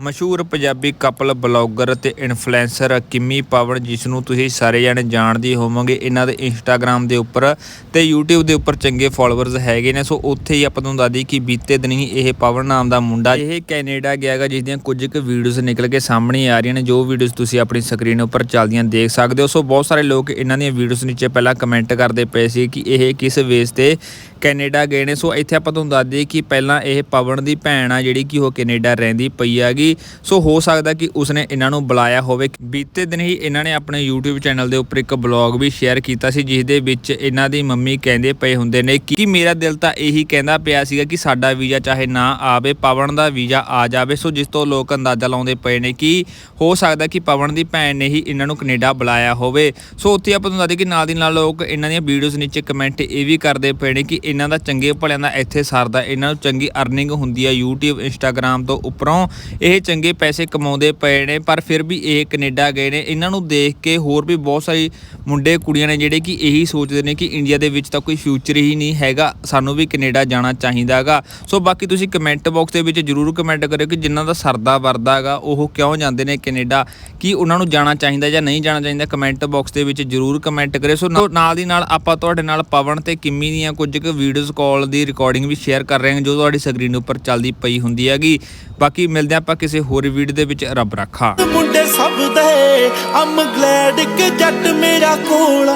ਮਸ਼ਹੂਰ Punjabi couple blogger ਅਤੇ influencer Kimmi Pawan ਜਿਸ ਨੂੰ ਤੁਸੀਂ ਸਾਰੇ ਜਾਣੇ ਜਾਣਦੇ ਹੋਵੋਗੇ, ਇਹਨਾਂ ਦੇ ਇੰਸਟਾਗ੍ਰam ਦੇ ਉੱਪਰ ਤੇ YouTube ਦੇ ਉੱਪਰ ਚੰਗੇ ਫਾਲੋਅਰਸ ਹੈਗੇ ਨੇ। ਸੋ ਉੱਥੇ ਹੀ ਆਪਾਂ ਤੁਹਾਨੂੰ ਦੱਸਦੀ ਕਿ ਬੀਤੇ ਦਿਨ ਹੀ ਇਹ ਪਵਨ ਨਾਮ ਦਾ ਮੁੰਡਾ ਇਹ ਕੈਨੇਡਾ ਗਿਆਗਾ ਜਿਸ ਦੀਆਂ ਕੁਝ ਕੁ ਵੀਡੀਓਜ਼ ਨਿਕਲ ਕੇ ਸਾਹਮਣੇ ਆ ਰਹੀਆਂ ਨੇ। ਜੋ ਵੀਡੀਓਜ਼ ਤੁਸੀਂ ਆਪਣੀ ਸਕਰੀਨ ਉੱਪਰ ਚੱਲਦੀਆਂ ਦੇਖ ਸਕਦੇ ਹੋ। ਸੋ ਬਹੁਤ ਸਾਰੇ ਲੋਕ ਇਹਨਾਂ ਦੀਆਂ ਵੀਡੀਓਜ਼ ਨੀਚੇ ਪਹਿਲਾਂ ਕਮੈਂਟ ਕਰਦੇ ਪਏ ਸੀ ਕਿ ਇਹ ਕਿਸ ਵੇਸ ਤੇ ਕੈਨੇਡਾ ਗਏ ਨੇ। ਸੋ ਇੱਥੇ ਆਪਾਂ ਤੁਹਾਨੂੰ ਦੱਸ ਦਈਏ ਕਿ ਪਹਿਲਾਂ ਇਹ ਪਵਨ ਦੀ ਭੈਣ ਆ ਜਿਹੜੀ ਕਿ ਉਹ ਕੈਨੇਡਾ ਰਹਿੰਦੀ ਪਈ ਹੈਗੀ। ਸੋ ਹੋ ਸਕਦਾ ਕਿ ਉਸਨੇ ਇਹਨਾਂ ਨੂੰ ਬੁਲਾਇਆ ਹੋਵੇ। ਬੀਤੇ ਦਿਨ ਹੀ ਇਹਨਾਂ ਨੇ ਆਪਣੇ YouTube ਚੈਨਲ ਦੇ ਉੱਪਰ ਇੱਕ ਬਲੌਗ ਵੀ ਸ਼ੇਅਰ ਕੀਤਾ ਸੀ ਜਿਸ ਦੇ ਵਿੱਚ ਇਹਨਾਂ ਦੀ ਮੰਮੀ ਕਹਿੰਦੇ ਪਏ ਹੁੰਦੇ ਨੇ ਕਿ ਮੇਰਾ ਦਿਲ ਤਾਂ ਇਹੀ ਕਹਿੰਦਾ ਪਿਆ ਸੀਗਾ ਕਿ ਸਾਡਾ ਵੀਜ਼ਾ ਚਾਹੇ ਨਾ ਆਵੇ, ਪਵਨ ਦਾ ਵੀਜ਼ਾ ਆ ਜਾਵੇ। ਸੋ ਜਿਸ ਤੋਂ ਲੋਕ ਅੰਦਾਜ਼ਾ ਲਾਉਂਦੇ ਪਏ ਨੇ ਕਿ ਹੋ ਸਕਦਾ ਕਿ ਪਵਨ ਦੀ ਭੈਣ ਨੇ ਹੀ ਇਹਨਾਂ ਨੂੰ ਕੈਨੇਡਾ ਬੁਲਾਇਆ ਹੋਵੇ। ਸੋ ਉੱਥੇ ਆਪਾਂ ਤੁਹਾਨੂੰ ਦੱਸ ਦਈਏ ਕਿ ਨਾਲ ਦੀ ਨਾਲ ਲੋਕ ਇਹਨਾਂ ਦੀਆਂ ਵੀਡੀਓਜ਼ ਨੀਚੇ ਕਮੈਂਟ ਇਹ ਵੀ ਕਰਦੇ ਪਏ ਨੇ ਕਿ ਇਹਨਾਂ ਦਾ ਚੰਗੇ ਭਲਿਆਂ ਦਾ ਇੱਥੇ ਸਰਦਾ, ਇਹਨਾਂ ਨੂੰ ਚੰਗੀ ਅਰਨਿੰਗ ਹੁੰਦੀ ਆ YouTube, Instagram ਤੋਂ ਉੱਪਰੋਂ। ਇਹ ਚੰਗੇ ਪੈਸੇ ਕਮਾਉਂਦੇ ਪਏ ਨੇ, ਪਰ ਫਿਰ ਵੀ ਇਹ ਕੈਨੇਡਾ ਗਏ ਨੇ। ਇਹਨਾਂ ਨੂੰ ਦੇਖ ਕੇ ਹੋਰ ਵੀ ਬਹੁਤ ਸਾਰੇ ਮੁੰਡੇ, ਕੁੜੀਆਂ ਨੇ ਜਿਹੜੇ ਕਿ ਇਹੀ ਸੋਚਦੇ ਨੇ ਕਿ ਇੰਡੀਆ ਦੇ ਵਿੱਚ ਤਾਂ ਕੋਈ ਫਿਊਚਰ ਹੀ ਨਹੀਂ ਹੈਗਾ, ਸਾਨੂੰ ਵੀ ਕੈਨੇਡਾ ਜਾਣਾ ਚਾਹੀਦਾਗਾ ਸੋ ਬਾਕੀ ਤੁਸੀਂ ਕਮੈਂਟ ਬਾਕਸ ਦੇ ਵਿੱਚ ਜਰੂਰ ਕਮੈਂਟ ਕਰਿਓ ਕਿ ਜਿਨ੍ਹਾਂ ਦਾ ਸਰਦਾ ਵਰਦਾ ਹੈਗਾ, ਉਹ ਕਿਉਂ ਜਾਂਦੇ ਨੇ ਕੈਨੇਡਾ? ਕੀ ਉਹਨਾਂ ਨੂੰ ਜਾਣਾ ਚਾਹੀਦਾ ਜਾਂ ਨਹੀਂ ਜਾਣਾ ਚਾਹੀਦਾ? ਕਮੈਂਟ ਬਾਕਸ ਦੇ ਵਿੱਚ ਜਰੂਰ ਕਮੈਂਟ ਕਰਿਓ। ਸੋ ਨਾਲ- ਨਾਲ ਦੀ ਨਾਲ ਆਪਾਂ ਤੁਹਾਡੇ ਨਾਲ ਪਵਨ ਤੇ ਕਿੰਮੀ ਦੀਆਂ ਕੁਝ ਕੁ ਵੀਡੀਓਜ਼ ਕਾਲ ਦੀ ਰਿਕਾਰਡਿੰਗ ਵੀ ਸ਼ੇਅਰ ਕਰ ਰਹੇ ਹਾਂ, ਜੋ ਤੁਹਾਡੀ ਸਕਰੀਨ ਉੱਪਰ ਚੱਲਦੀ ਪਈ ਹੁੰਦੀ ਹੈਗੀ। ਬਾਕੀ ਮਿਲਦੇ ਆਪਾਂ ਕਿਸੇ ਹੋਰ ਵੀਡੀਓ ਦੇ ਵਿੱਚ, ਰੱਬ ਰੱਖਾ। ਮੁੰਡੇ ਸਭ ਦੇ ਅਮ ਗਲੈਡ ਕਿ ਜੱਟ ਮੇਰਾ ਕੋਲ